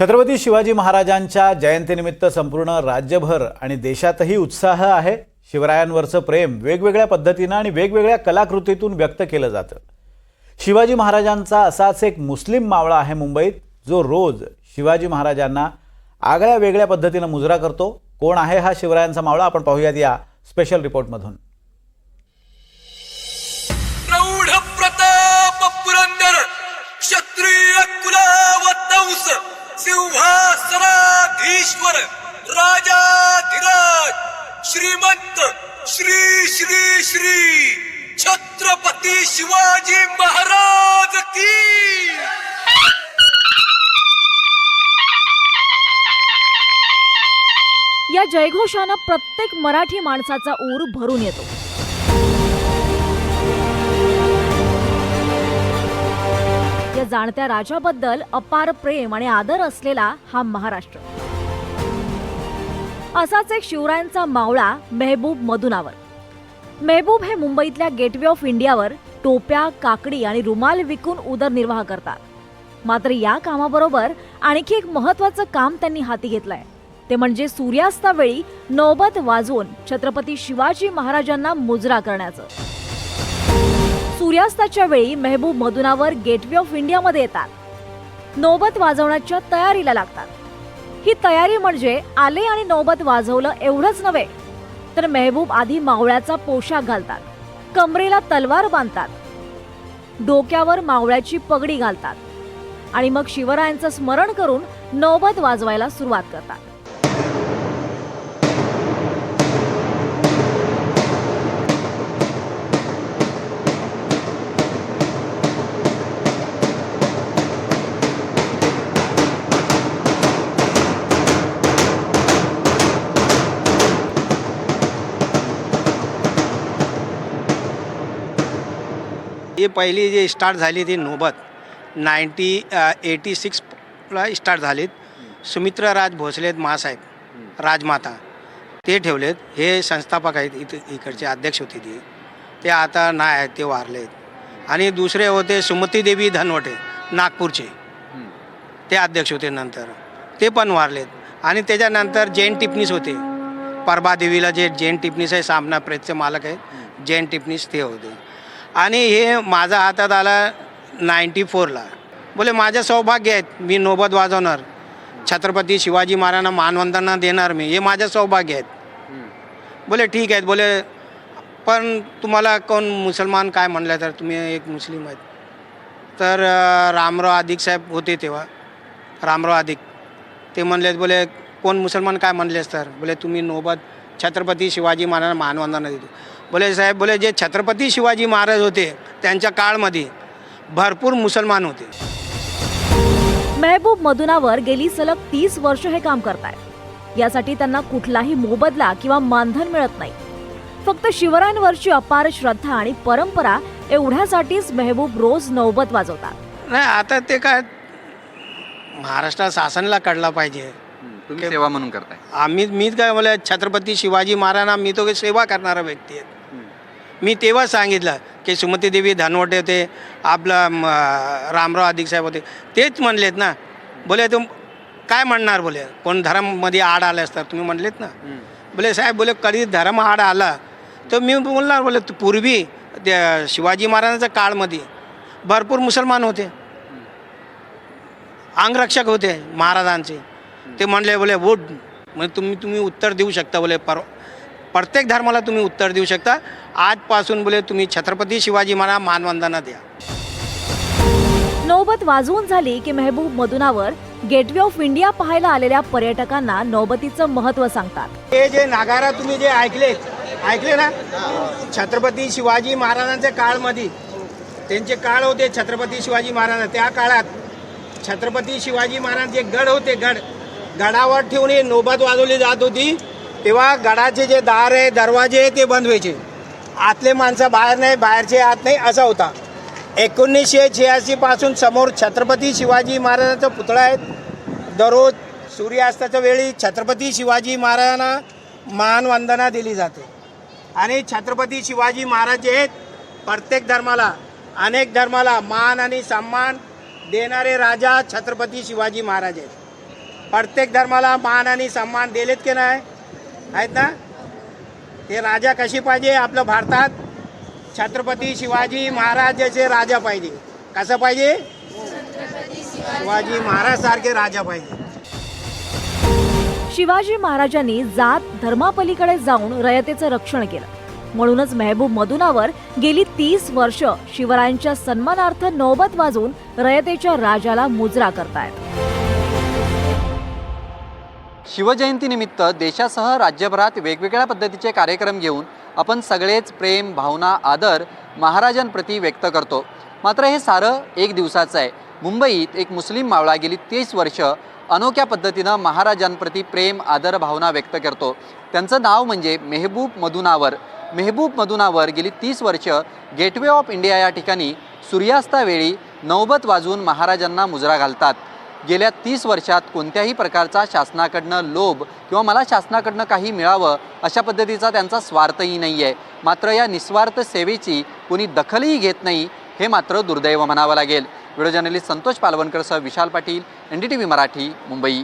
छत्रपती शिवाजी महाराजांच्या जयंतीनिमित्त संपूर्ण राज्यभर आणि देशातही उत्साह आहे. शिवरायांवरचं प्रेम वेगवेगळ्या पद्धतीनं आणि वेगवेगळ्या कलाकृतीतून व्यक्त केलं जातं. शिवाजी महाराजांचा असाच एक मुस्लिम मावळा आहे मुंबईत जो रोज शिवाजी महाराजांना आगळ्या वेगळ्या पद्धतीनं मुजरा करतो. कोण आहे हा शिवरायांचा मावळा? आपण पाहूयात या स्पेशल रिपोर्टमधून सिंहासनाधीश्वर राजाधिराज श्रीमंत श्री श्री श्री छत्रपती शिवाजी महाराज की। या जयघोषानं प्रत्येक मराठी माणसाचा ऊर भरून येतो. आपल्या जाणत्या राजाबद्दल अपार प्रेम आणि आदर असलेला हा महाराष्ट्र. असाच एक शिवरायांचा मावळा मेहबूब मधुनावर मेहबूब हे मुंबईतल्या गेटवे ऑफ इंडियावर टोप्या काकडी आणि रुमाल विकून उदरनिर्वाह करतात. मात्र या कामाबरोबर आणखी एक महत्वाचं काम त्यांनी हाती घेतलंय. ते म्हणजे सूर्यास्तावेळी नौबत वाजवून छत्रपती शिवाजी महाराजांना मुजरा करण्याचं. सूर्यास्ताच्या वेळी मेहबूब मधुनावर गेटवे ऑफ इंडियामध्ये येतात. नौबत वाजवण्याच्या तयारीला लागतात. ही तयारी म्हणजे आले आणि नौबत वाजवलं एवढंच नव्हे तर मेहबूब आधी मावळ्याचा पोशाख घालतात कमरेला तलवार बांधतात डोक्यावर मावळ्याची पगडी घालतात आणि मग शिवरायांचं स्मरण करून नौबत वाजवायला सुरुवात करतात. जी पहिली जी स्टार्ट झाली ती नोबत नाईन्टी एटी सिक्सला स्टार्ट झालीत. सुमित्राराज भोसलेत मासाहेब राजमाता. ते ठेवलेत. हे संस्थापक आहेत इथं इकडचे अध्यक्ष होते ते. ते आता नाही आहेत ते वारलेत आणि दुसरे होते सुमतीदेवी धनवटे नागपूरचे. ते अध्यक्ष होते नंतर. ते पण वारलेत. आणि त्याच्यानंतर जैन टिपणीस होते. परभादेवीला जे जैन टिपणीस आहे सामना प्रेतचे मालक आहेत. जैन टिपणीस ते होते. आणि हे माझा हातात आला नाईन्टी फोरला बोले माझं सौभाग्य आहेत मी नोबत वाजवणार. छत्रपती शिवाजी महाराजांना मानवंदना देणार मी. हे माझं सौभाग्य आहेत. बोले ठीक आहेत बोले पण तुम्हाला कोण मुसलमान काय म्हणलं तर तुम्ही एक मुस्लिम आहेत. तर रामराव अधिक साहेब होते तेव्हा. रामराव अधिक ते म्हणलेत बोले कोण मुसलमान काय म्हणलेस तर? बोले तुम्ही नोबत छत्रपती शिवाजी महाराजांना मानवंदना देतो. बोले साहेब बोले जे छत्रपती शिवाजी महाराज होते त्यांच्या काळमध्ये भरपूर मुसलमान होते. मेहबूब मधुनावर गेली सलग तीस वर्ष हे काम करतायत. यासाठी त्यांना कुठलाही मोबदला किंवा मानधन मिळत नाही. फक्त शिवरायांवरची अपार श्रद्धा आणि परंपरा एवढ्यासाठीच मेहबूब रोज नौबत वाजवतात. नाही आता ते काय महाराष्ट्र शासनाला कळला पाहिजे. तुम्ही सेवा म्हणून करताय. आम्ही मी काय बोले छत्रपती शिवाजी महाराजांना मी तो सेवा करणारा व्यक्ती आहे. मी तेव्हा सांगितलं की सुमती देवी धनवटे होते आपलं रामराव अधिक साहेब होते. तेच म्हणलेत ना. बोले तुम काय म्हणणार बोले? कोण धर्ममध्ये आड आल्यास तर तुम्ही म्हणलेत ना. बोले साहेब बोले कधी धर्म आड आला? तर मी बोलणार बोले तू पूर्वी त्या शिवाजी महाराजांच्या काळमध्ये भरपूर मुसलमान होते. अंगरक्षक होते महाराजांचे. ते म्हणले बोले वोट म्हणजे तुम्ही तुम्ही उत्तर देऊ शकता बोले पर प्रत्येक धर्माला तुम्ही उत्तर देऊ शकता. आजपासून बोले तुम्ही छत्रपती शिवाजी महाराज मानवंदना द्या. नौबत वाजवून झाली की मेहबूब मधुनावर गेटवे ऑफ इंडिया पाहायला आलेल्या पर्यटकांना नौबतीचं महत्त्व सांगतात. हे जे नागारा तुम्ही जे ऐकले ऐकले ना? छत्रपती शिवाजी महाराजांच्या काळमध्ये त्यांचे काळ होते छत्रपती शिवाजी महाराज त्या काळात छत्रपती शिवाजी महाराज जे गड होते गड. गडावर ठेवून हे नोबत वाजवली जात होती. तेव्हा गडाचे जे दार आहे दरवाजे आहे ते बंद व्हायचे. आतले माणसं बाहेर नाही बाहेरचे आत नाही असा होता. एकोणीसशे छ्याऐंशीपासून समोर छत्रपती शिवाजी महाराजांचा पुतळा आहे. दररोज सूर्यास्ताच्या वेळी छत्रपती शिवाजी महाराजांना मानवंदना दिली जाते. आणि छत्रपती शिवाजी महाराज जे आहेत प्रत्येक धर्माला अनेक धर्माला मान आणि सन्मान देणारे राजा छत्रपती शिवाजी महाराज आहेत. प्रत्येक धर्माला मान आणि सन्मान दिलेत की नाही? आहेत ना? ते राजा कशी पाहिजे? आपलं भारतात छत्रपती शिवाजी महाराज जसे राजा पाहिजे. कसं पाहिजे? शिवाजी महाराज सारखे राजा पाहिजे. शिवाजी महाराजांनी जात धर्मापलीकडे जाऊन रयतेचं रक्षण केलं. म्हणूनच मेहबूब मधुनावर गेली तीस वर्ष शिवरायांच्या सन्मानार्थ नौबत वाजवून रयतेच्या राजाला मुजरा करतायत. शिवजयंतीनिमित्त देशासह राज्यभरात वेगवेगळ्या पद्धतीचे कार्यक्रम घेऊन आपण सगळेच प्रेम भावना आदर महाराजांप्रती व्यक्त करतो. मात्र हे सारं एक दिवसाचं आहे. मुंबईत एक मुस्लिम मावळा गेली तीस वर्ष अनोख्या पद्धतीनं महाराजांप्रती प्रेम आदर भावना व्यक्त करतो. त्यांचं नाव म्हणजे मेहबूब मधुनावर मेहबूब मधुनावर गेली तीस वर्ष गेटवे ऑफ इंडिया या ठिकाणी सूर्यास्तावेळी नौबत वाजवून महाराजांना मुजरा घालतात. गेल्या तीस वर्षात कोणत्याही प्रकारचा शासनाकडनं लोभ किंवा मला शासनाकडनं काही मिळावं अशा पद्धतीचा त्यांचा स्वार्थही नाही आहे मात्र या निस्वार्थ सेवेची कोणी दखलही घेत नाही हे मात्र दुर्दैव म्हणावं लागेल. Video journalist Santosh पालवणकरसह Vishal Patil N D T V Marathi Mumbai.